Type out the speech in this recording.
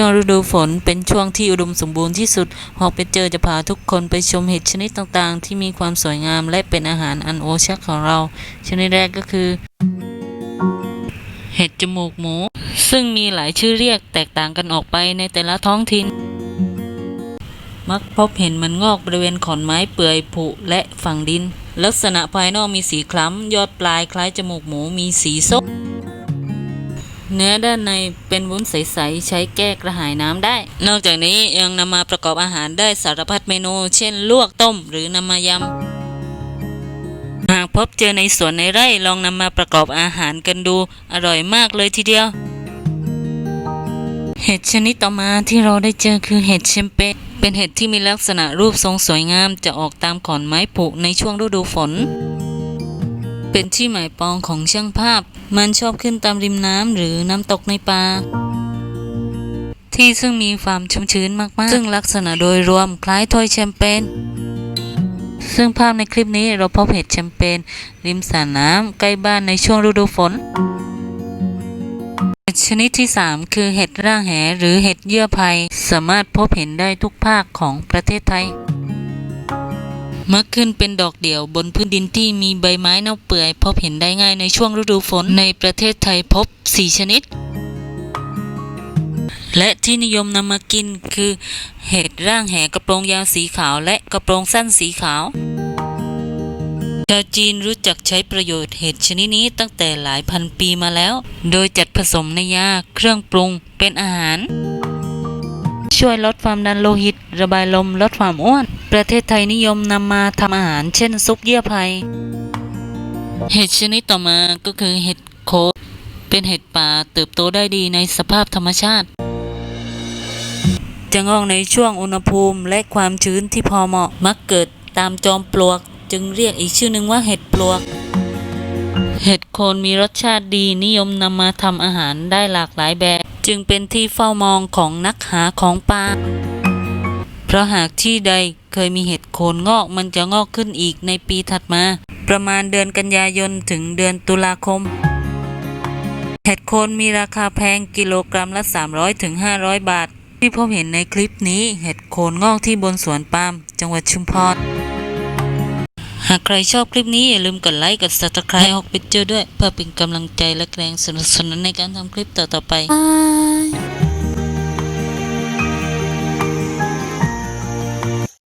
ช่วงฤดูฝนเป็นช่วงที่อุดมสมบูรณ์ที่สุด หอกไปเจอจะพาทุกคนไปชมเห็ดชนิดต่างๆ ที่มีความสวยงามและเป็นอาหารอันโอชะของเรา ชนิดแรกก็คือ เห็ดจมูกหมู ซึ่งมีหลายชื่อเรียกแตกต่างกันออกไปในแต่ละท้องถิ่น มักพบเห็นมันงอกบริเวณขอนไม้เปื่อยผุและฝังดิน ลักษณะภายนอกมีสีคล้ำ ยอดปลายคล้ายจมูกหมูมีสีส้ม เนื้อด้านในเป็นวุ้นใสๆใช้แก้กระหายน้ำได้ นอกจากนี้ยังนำมาประกอบอาหารได้สารพัดเมนู เช่นลวกต้มหรือนำมายำหากพบเจอในสวนในไร่ลองนำมาประกอบอาหารกันดูอร่อยมากเลยทีเดียว เห็ดชนิดต่อมาที่เราได้เจอคือเห็ดเชมเปญเป็นเห็ดที่มีลักษณะรูปทรงสวยงามจะออกตามขอนไม้ผุในช่วงฤดูฝน เป็นที่หมายปองของช่างภาพ มันชอบขึ้นตามริมน้ำหรือน้ำตกในป่าที่ซึ่งมีความชุ่มชื้นมากๆ ซึ่งลักษณะโดยรวมคล้ายถ้วยแชมเปญซึ่งภาพในคลิปนี้เราพบเห็ดแชมเปญริมสระน้ำใกล้บ้านในช่วงฤดูฝนเห็ดชนิดที่ 3 คือเห็ดร่างแหหรือเห็ดเยื่อไผ่สามารถพบเห็นได้ทุกภาคของประเทศไทย มักขึ้นเป็นดอกเดี่ยวบนพื้นดินที่มีใบไม้เน่าเปื่อย พบเห็นได้ง่ายในช่วงฤดูฝนในประเทศไทยพบ 4 ชนิด และที่นิยมนำมากินคือเห็ดร่างแหกระโปรงยาวสีขาวและกระโปรงสั้นสีขาวชาวจีนรู้จักใช้ประโยชน์เห็ดชนิดนี้ตั้งแต่หลายพันปีมาแล้ว โดยจัดผสมในยาเครื่องปรุงเป็นอาหาร ช่วยลดความดันโลหิต ระบายลมลดความอ้วน ประเทศไทยนิยมนำมาทำอาหารเช่นซุปเยื่อไผ่เห็ดชนิดต่อมาก็คือเห็ดโคนเป็นเห็ดป่าเติบโตได้ดีในสภาพธรรมชาติ จะงอกในช่วงอุณหภูมิและความชื้นที่พอเหมาะมักเกิดตามจอมปลวก จึงเรียกอีกชื่อหนึ่งว่าเห็ดปลวก เห็ดโคนมีรสชาติดีนิยมนำมาทำอาหารได้หลากหลายแบบ จึงเป็นที่เฝ้ามองของนักหาของป่า เพราะหากที่ใดเคยมีเห็ดโคนงอกมันจะงอกขึ้นอีกในปีถัดมา ประมาณเดือนกันยายนถึงเดือนตุลาคม เห็ดโคนมีราคาแพงกิโลกรัมละ 300ถึง500 บาท ที่พบเห็นในคลิปนี้เห็ดโคนงอกที่บนสวนปาล์มจังหวัดชุมพรหากใครชอบคลิปนี้อย่าลืมกดไลค์กด subscribe ออกไปเจอด้วย เพื่อเป็นกำลังใจและแรงสนับสนุนในการทำคลิปต่อๆไป